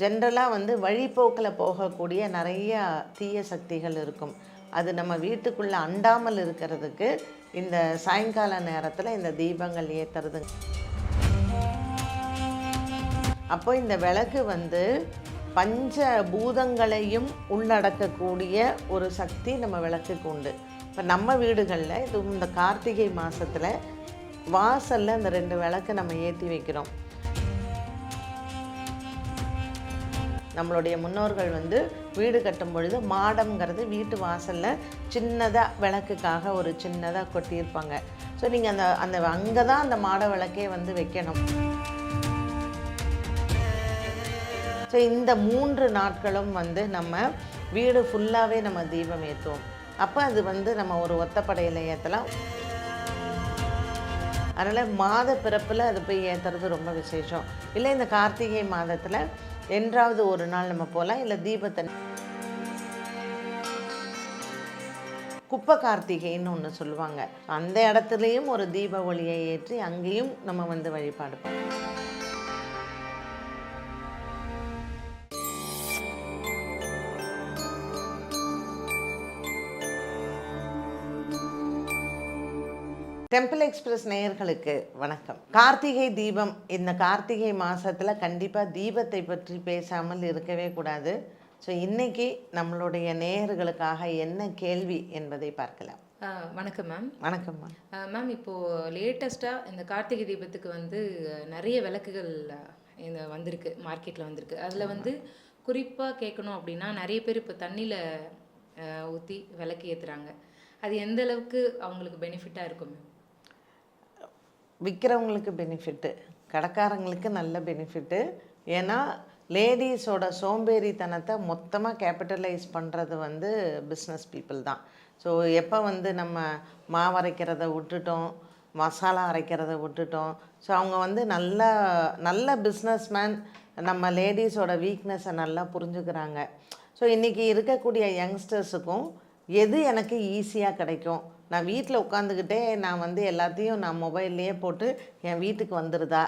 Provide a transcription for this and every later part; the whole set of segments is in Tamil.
ஜென்ரலாக வந்து வழிப்போக்கில் போகக்கூடிய நிறைய தீய சக்திகள் இருக்கும். அது நம்ம வீட்டுக்குள்ளே அண்டாமல் இருக்கிறதுக்கு இந்த சாயங்கால நேரத்தில் இந்த தீபங்கள் ஏற்றுறது அப்போ இந்த விளக்கு வந்து பஞ்ச பூதங்களையும் உள்ளடக்கக்கூடிய ஒரு சக்தி நம்ம விளக்குக்கு உண்டு. இப்போ நம்ம வீடுகளில் இது இந்த கார்த்திகை மாதத்தில் வாசலில் அந்த ரெண்டு விளக்கு நம்ம ஏற்றி வைக்கிறோம். நம்மளுடைய முன்னோர்கள் வந்து வீடு கட்டும் பொழுது மாடம்ங்கிறது வீட்டு வாசலில் சின்னதாக விளக்குக்காக ஒரு சின்னதாக கொட்டியிருப்பாங்க. ஸோ நீங்கள் அந்த அந்த அங்கே தான் அந்த மாட விளக்கே வந்து வைக்கணும். ஸோ இந்த மூன்று நாட்களும் வந்து நம்ம வீடு ஃபுல்லாகவே நம்ம தீபம் ஏற்றுவோம் அப்போ அது வந்து நம்ம ஒரு ஒத்தப்படையில் ஏற்றலாம் அதனால் மாத பிறப்பில் அது போய் ஏற்றுறது ரொம்ப விசேஷம். இல்லை இந்த கார்த்திகை மாதத்தில் என்றாவது ஒரு நாள் நம்ம போகலாம். இல்லை தீபத்தை குப்பை கார்த்திகைன்னு ஒன்று சொல்லுவாங்க. அந்த இடத்துலையும் ஒரு தீப ஒளியை ஏற்றி அங்கேயும் நம்ம வந்து வழிபாடு பண்ணலாம் டெம்பிள் எக்ஸ்பிரஸ் நேயர்களுக்கு வணக்கம். கார்த்திகை தீபம் இந்த கார்த்திகை மாதத்தில் கண்டிப்பாக தீபத்தை பற்றி பேசாமல் இருக்கவே கூடாது. ஸோ இன்னைக்கு நம்மளுடைய நேயர்களுக்காக என்ன கேள்வி என்பதை பார்க்கலாம். வணக்கம் மேம் வணக்கம்மா ஆ, மேம் இப்போது லேட்டஸ்ட்டாக இந்த கார்த்திகை தீபத்துக்கு வந்து நிறைய விளக்குகள் இந்த வந்திருக்கு மார்க்கெட்டில் வந்திருக்கு. அதில் வந்து குறிப்பாக கேட்கணும் அப்படின்னா நிறைய பேர் இப்போ தண்ணியில் ஊற்றி விளக்கு ஏற்றுறாங்க அது எந்த அளவுக்கு அவங்களுக்கு பெனிஃபிட்டாக இருக்கும் மேம் விற்கிறவங்களுக்கு பெனிஃபிட்டு கடைக்காரங்களுக்கு நல்ல பெனிஃபிட்டு ஏன்னா லேடிஸோட சோம்பேறித்தனத்தை மொத்தமாக கேபிட்டலைஸ் பண்ணுறது வந்து பிஸ்னஸ் பீப்புள் தான். ஸோ எப்போ வந்து நம்ம மாவு அரைக்கிறத விட்டுட்டோம் மசாலா அரைக்கிறத விட்டுட்டோம் ஸோ அவங்க வந்து நல்ல நல்ல பிஸ்னஸ்மேன் நம்ம லேடிஸோட வீக்னஸை நல்லா புரிஞ்சுக்கிறாங்க. ஸோ இன்றைக்கி இருக்கக்கூடிய யங்ஸ்டர்ஸுக்கும் எது எனக்கு ஈஸியாக கிடைக்கும்? நான் வீட்டில் உட்காந்துக்கிட்டே நான் வந்து எல்லாத்தையும் நான் மொபைல்லையே போட்டு என் வீட்டுக்கு வந்துடுதா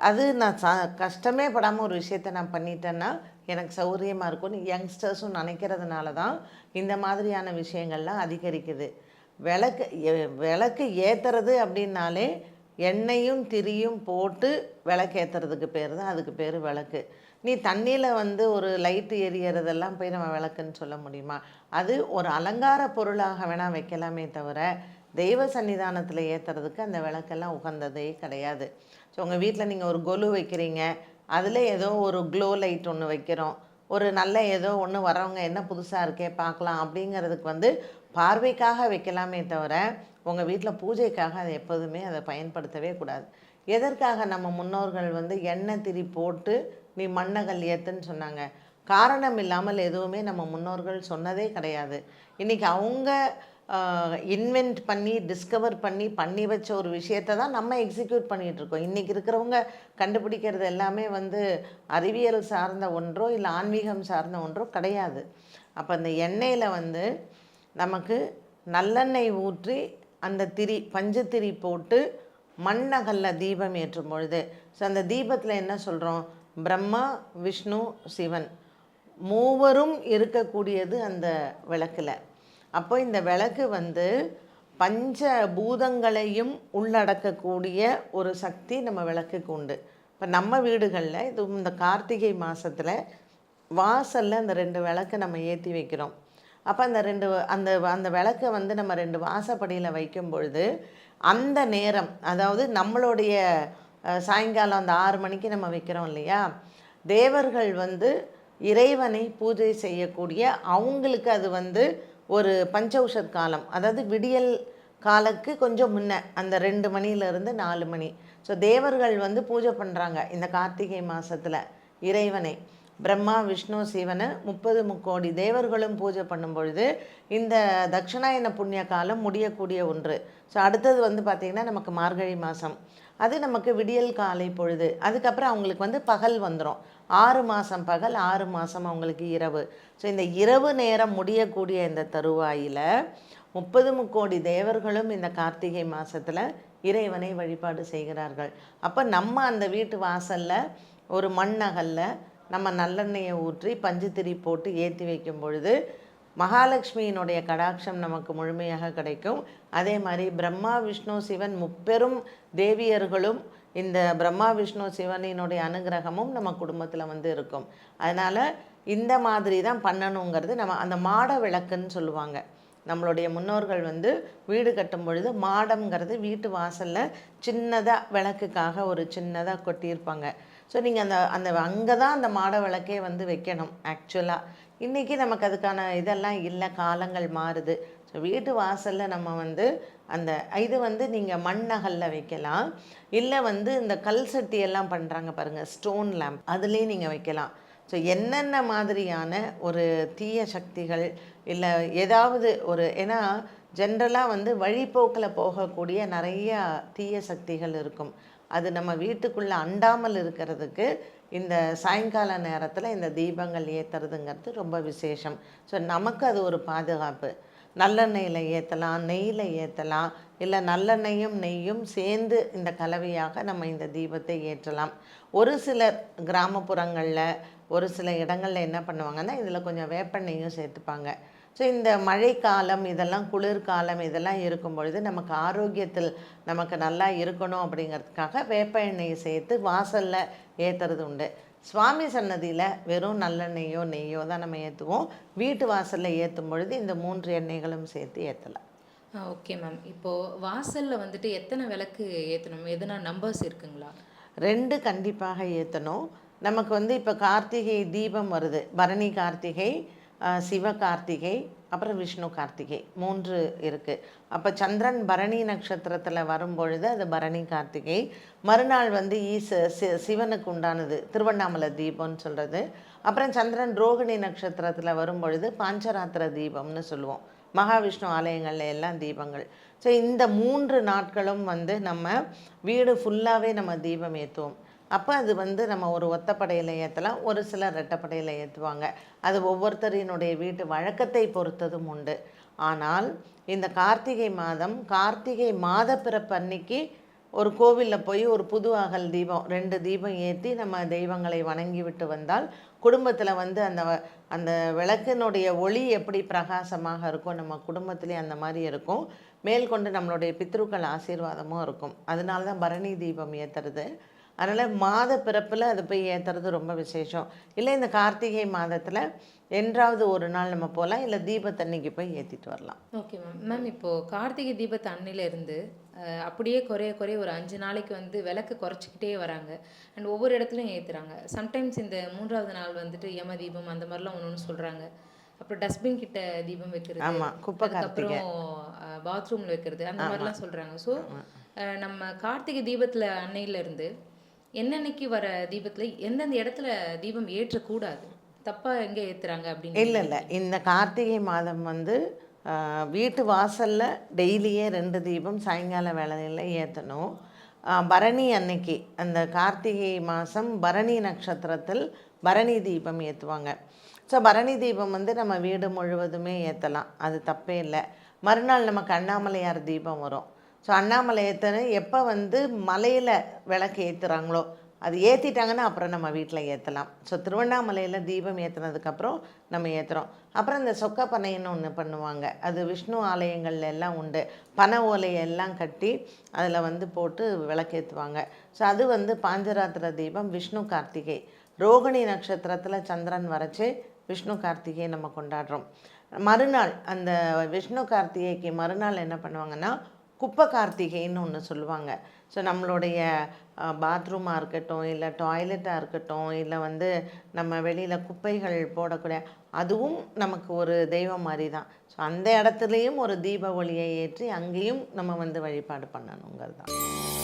அது நான் ச கஷ்டமே படாமல் ஒரு விஷயத்த நான் பண்ணிட்டேன்னா எனக்கு சௌகரியமாக இருக்கும்னு யங்ஸ்டர்ஸும் நினைக்கிறதுனால தான் இந்த மாதிரியான விஷயங்கள்லாம் அதிகரிக்குது. விளக்கு விளக்கு ஏற்றுறது அப்படின்னாலே எண்ணெயும் திரியும் போட்டு விளக்கு ஏற்றுறதுக்கு பேர் தான் அதுக்கு பேர் விளக்கு. நீ தண்ணியில் வந்து ஒரு லைட்டு எரியறதெல்லாம் போய் நம்ம விளக்குன்னு சொல்ல முடியுமா? அது ஒரு அலங்கார பொருளாக வேணால் வைக்கலாமே தவிர தெய்வ சன்னிதானத்தில் ஏற்றுறதுக்கு அந்த விளக்கெல்லாம் உகந்ததே கிடையாது. ஸோ உங்கள் வீட்டில் நீங்கள் ஒரு கொலு வைக்கிறீங்க அதில் ஏதோ ஒரு க்ளோ லைட் ஒன்று வைக்கிறோம் ஒரு நல்ல ஏதோ ஒன்று வரவங்க என்ன புதுசாக இருக்கே பார்க்கலாம் அப்படிங்கிறதுக்கு வந்து பார்வைக்காக வைக்கலாமே தவிர உங்கள் வீட்டில் பூஜைக்காக அதை எப்போதுமே அதை பயன்படுத்தவே கூடாது. எதற்காக நம்ம முன்னோர்கள் வந்து எண்ணெய் திரி போட்டு நீ மண்ணகல் ஏற்றுன்னு சொன்னாங்க? காரணம் இல்லாமல் எதுவுமே நம்ம முன்னோர்கள் சொன்னதே கிடையாது. இன்றைக்கி அவங்க இன்வென்ட் பண்ணி டிஸ்கவர் பண்ணி பண்ணி வச்ச ஒரு விஷயத்தை தான் நம்ம எக்ஸிக்யூட் பண்ணிகிட்ருக்கோம் இன்றைக்கி இருக்கிறவங்க கண்டுபிடிக்கிறது எல்லாமே வந்து அறிவியல் சார்ந்த ஒன்றோ இல்லை ஆன்மீகம் சார்ந்த ஒன்றோ கிடையாது. அப்போ அந்த எண்ணெயில் வந்து நமக்கு நல்லெண்ணெய் ஊற்றி அந்த திரி பஞ்சத்திரி போட்டு மண்ணகல்ல தீபம் ஏற்றும் பொழுது. ஸோ அந்த தீபத்தில் என்ன சொல்கிறோம் பிரம்மா விஷ்ணு சிவன் மூவரும் இருக்கக்கூடியது அந்த விளக்கில். அப்போ இந்த விளக்கு வந்து பஞ்ச பூதங்களையும் உள்ளடக்கக்கூடிய ஒரு சக்தி நம்ம விளக்குக்கு உண்டு. இப்போ நம்ம வீடுகளில் இது இந்த கார்த்திகை மாதத்தில் வாசலில் அந்த ரெண்டு விளக்கு நம்ம ஏற்றி வைக்கிறோம். அப்போ அந்த ரெண்டு அந்த அந்த விளக்கை வந்து நம்ம ரெண்டு வாசப்படியில் வைக்கும் பொழுது அந்த நேரம் அதாவது நம்மளுடைய சாயங்காலம் அந்த ஆறு மணிக்கு நம்ம வைக்கிறோம் இல்லையா? தேவர்கள் வந்து இறைவனை பூஜை செய்யக்கூடிய அவங்களுக்கு அது வந்து ஒரு பஞ்சௌஷத் காலம். அதாவது விடியல் காலக்கு கொஞ்சம் முன்ன அந்த ரெண்டு மணியிலிருந்து நாலு மணி. ஸோ தேவர்கள் வந்து பூஜை பண்ணுறாங்க இந்த கார்த்திகை மாதத்தில் இறைவனை. பிரம்மா விஷ்ணு சிவனை முப்பது முக்கோடி தேவர்களும் பூஜை பண்ணும் பொழுது இந்த தட்சிணாயன புண்ணிய காலம் முடியக்கூடிய ஒன்று. ஸோ அடுத்தது வந்து பார்த்திங்கன்னா நமக்கு மார்கழி மாதம் அது நமக்கு விடியல் காலை பொழுது. அதுக்கப்புறம் அவங்களுக்கு வந்து பகல் வந்துடும் ஆறு மாதம் பகல் ஆறு மாதம் அவங்களுக்கு இரவு. ஸோ இந்த இரவு நேரம் முடியக்கூடிய இந்த தருவாயில் முப்பது முக்கோடி தேவர்களும் இந்த கார்த்திகை மாதத்தில் இறைவனை வழிபாடு செய்கிறார்கள். அப்போ நம்ம அந்த வீட்டு வாசலில் ஒரு மண்ணகல்ல நம்ம நல்லெண்ணெயை ஊற்றி பஞ்சுத்திரி போட்டு ஏற்றி வைக்கும் பொழுது மகாலட்சுமியினுடைய கடாட்சம் நமக்கு முழுமையாக கிடைக்கும். அதே மாதிரி பிரம்மா விஷ்ணு சிவன் முப்பெரும் தேவியர்களும் இந்த பிரம்மா விஷ்ணு சிவனினுடைய அனுகிரகமும் நம்ம குடும்பத்தில் வந்து இருக்கும். அதனால் இந்த மாதிரி தான் பண்ணணுங்கிறது நம்ம அந்த மாட விளக்குன்னு சொல்லுவாங்க. நம்மளுடைய முன்னோர்கள் வந்து வீடு கட்டும் பொழுது மாடம்ங்கிறது வீட்டு வாசலில் சின்னதாக விளக்குக்காக ஒரு சின்னதாக கொட்டியிருப்பாங்க. ஸோ நீங்கள் அந்த அந்த அங்கே தான் அந்த மாட விளக்கே வந்து வைக்கணும் ஆக்சுவலாக இன்றைக்கி நமக்கு அதுக்கான இதெல்லாம் இல்லை காலங்கள் மாறுது. ஸோ வீட்டு வாசலில் நம்ம வந்து அந்த இது வந்து நீங்கள் மண்ணகலில் வைக்கலாம். இல்லை வந்து இந்த கல் சட்டி எல்லாம் பண்ணுறாங்க பாருங்கள் ஸ்டோன் லேம்ப் அதுலேயும் நீங்கள் வைக்கலாம். ஸோ என்னென்ன மாதிரியான ஒரு தீய சக்திகள் இல்லை ஏதாவது ஒரு ஏன்னா ஜென்ரலாக வந்து வழிப்போக்கில் போகக்கூடிய நிறைய தீய சக்திகள் இருக்கும். அது நம்ம வீட்டுக்குள்ளே அண்டாமல் இருக்கிறதுக்கு இந்த சாயங்கால நேரத்தில் இந்த தீபங்கள் ஏற்றுறதுங்கிறது ரொம்ப விசேஷம். ஸோ நமக்கு அது ஒரு பாதுகாப்பு. நல்லெண்ணெயில் ஏற்றலாம் நெய்யில் ஏற்றலாம் இல்லை நல்லெண்ணெயும் நெய்யும் சேர்ந்து இந்த கலவையாக நம்ம இந்த தீபத்தை ஏற்றலாம். ஒரு சிலர் கிராமப்புறங்களில் ஒரு சில இடங்களில் என்ன பண்ணுவாங்கன்னா இதில் கொஞ்சம் வேப்பெண்ணெயும் சேர்த்துப்பாங்க. ஸோ இந்த மழைக்காலம் இதெல்லாம் குளிர்காலம் இதெல்லாம் இருக்கும் பொழுது நமக்கு ஆரோக்கியத்தில் நமக்கு நல்லா இருக்கணும் அப்படிங்கிறதுக்காக வேப்ப எண்ணெயை சேர்த்து வாசலில் ஏற்றுறது உண்டு. சுவாமி சன்னதியில் வெறும் நல்லெண்ணெய்யோ நெய்யோ தான் நம்ம ஏற்றுவோம் வீட்டு வாசலில் ஏற்றும் பொழுது இந்த மூன்று எண்ணெய்களும் சேர்த்து ஏற்றலாம் ஓகே மேம். இப்போது வாசலில் வந்துட்டு எத்தனை விளக்கு ஏற்றணும் எதுனா நம்பர்ஸ் இருக்குங்களா? ரெண்டு கண்டிப்பாக ஏற்றணும் நமக்கு வந்து இப்போ கார்த்திகை தீபம் வருது. பரணி கார்த்திகை. சிவ கார்த்திகை அப்புறம் விஷ்ணு கார்த்திகை மூன்று இருக்குது அப்போ சந்திரன் பரணி நட்சத்திரத்தில் வரும்பொழுது அது பரணி கார்த்திகை. மறுநாள் வந்து ஈச சி சிவனுக்கு உண்டானது திருவண்ணாமலை தீபம்னு சொல்கிறது அப்புறம் சந்திரன் ரோகிணி நட்சத்திரத்தில் வரும்பொழுது பாஞ்சராத்திர தீபம்னு சொல்லுவோம். மகாவிஷ்ணு ஆலயங்களில் எல்லாம் தீபங்கள். ஸோ இந்த மூன்று நாட்களும் வந்து நம்ம வீடு ஃபுல்லாகவே நம்ம தீபம் ஏற்றுவோம் அப்போ அது வந்து நம்ம ஒரு ஒத்தப்படையில் ஏற்றலாம் ஒரு சிலர் ரெட்டப்படையில் ஏற்றுவாங்க அது ஒவ்வொருத்தரினுடைய வீட்டு வழக்கத்தை பொறுத்ததும் உண்டு. ஆனால் இந்த கார்த்திகை மாதம் கார்த்திகை மாத பிறப்பு அன்னைக்கு ஒரு கோவிலில் போய் ஒரு புது அகல் தீபம் ரெண்டு தீபம் ஏற்றி நம்ம தெய்வங்களை வணங்கி விட்டு வந்தால் குடும்பத்தில் வந்து அந்த அந்த விளக்கினுடைய ஒளி எப்படி பிரகாசமாக இருக்கும் நம்ம குடும்பத்திலே அந்த மாதிரி இருக்கும். மேற்கொண்டு நம்மளுடைய பித்ருக்கள் ஆசீர்வாதமும் இருக்கும். அதனால தான் பரணி தீபம் ஏற்றுறது அதனால் மாத பிறப்பில் அது போய் ஏற்றுறது ரொம்ப விசேஷம். இல்லை இந்த கார்த்திகை மாதத்தில் என்றாவது ஒரு நாள் நம்ம போகலாம் இல்லை தீபத்தன்னைக்கு போய் ஏற்றிட்டு வரலாம். Okay ma'am. மேம் இப்போது கார்த்திகை தீபத்து அன்னிலேருந்து அப்படியே குறைய குறைய ஒரு அஞ்சு நாளைக்கு வந்து விளக்கு குறைச்சிக்கிட்டே வராங்க. அண்ட் ஒவ்வொரு இடத்துலையும் ஏற்றுறாங்க சம்டைம்ஸ் இந்த மூன்றாவது நாள் வந்துட்டு யம தீபம் அந்த மாதிரிலாம் ஒன்று ஒன்று சொல்கிறாங்க அப்புறம் டஸ்ட்பின் கிட்ட தீபம் வைக்கிறது ஆமாம் குப்பை அதுக்கப்புறம் பாத்ரூமில் வைக்கிறது அந்த மாதிரிலாம் சொல்கிறாங்க ஸோ நம்ம கார்த்திகை தீபத்தில் அன்னையிலேருந்து என்னன்னைக்கு வர தீபத்தில் எந்தெந்த இடத்துல தீபம் ஏற்றக்கூடாது? தப்பாக எங்கே ஏற்றுறாங்க அப்படின்னு இல்லை இல்லை. இந்த கார்த்திகை மாதம் வந்து வீட்டு வாசலில் டெய்லியே ரெண்டு தீபம் சாயங்கால வேளையில் ஏற்றணும் பரணி அன்னைக்கு அந்த கார்த்திகை மாதம் பரணி நட்சத்திரத்தில் பரணி தீபம் ஏற்றுவாங்க ஸோ பரணி தீபம் வந்து நம்ம வீடு முழுவதுமே ஏற்றலாம் அது தப்பே இல்லை. மறுநாள் நம்ம கண்ணாமலையார் தீபம் வரும். ஸோ அண்ணாமலை ஏற்றன எப்போ வந்து மலையில் விளக்கு ஏற்றுறாங்களோ அது ஏற்றிட்டாங்கன்னா அப்புறம் நம்ம வீட்டில் ஏற்றலாம் ஸோ திருவண்ணாமலையில் தீபம் ஏற்றுனதுக்கப்புறம் நம்ம ஏற்றுறோம் அப்புறம் இந்த சொக்க பனைன்னு ஒன்று பண்ணுவாங்க. அது விஷ்ணு ஆலயங்கள்ல எல்லாம் உண்டு. பனை ஓலையெல்லாம் கட்டி அதில் வந்து போட்டு விளக்கேற்றுவாங்க ஸோ அது வந்து பாஞ்சராத்திர தீபம் விஷ்ணு கார்த்திகை. ரோகிணி நட்சத்திரத்தில் சந்திரன் வரைச்சி விஷ்ணு கார்த்திகையை நம்ம கொண்டாடுறோம். மறுநாள் அந்த விஷ்ணு கார்த்திகைக்கு மறுநாள் என்ன பண்ணுவாங்கன்னா குப்பை கார்த்திகைன்னு ஒன்று சொல்லுவாங்க. ஸோ நம்மளுடைய பாத்ரூமாக இருக்கட்டும் இல்லை டாய்லெட்டாக இருக்கட்டும் இல்லை வந்து நம்ம வெளியில் குப்பைகள் போடக்கூடிய அதுவும் நமக்கு ஒரு தெய்வம் மாதிரி தான் ஸோ அந்த இடத்துலையும் ஒரு தீப ஒளியை ஏற்றி அங்கேயும் நம்ம வந்து வழிபாடு பண்ணணுங்கிறது தான்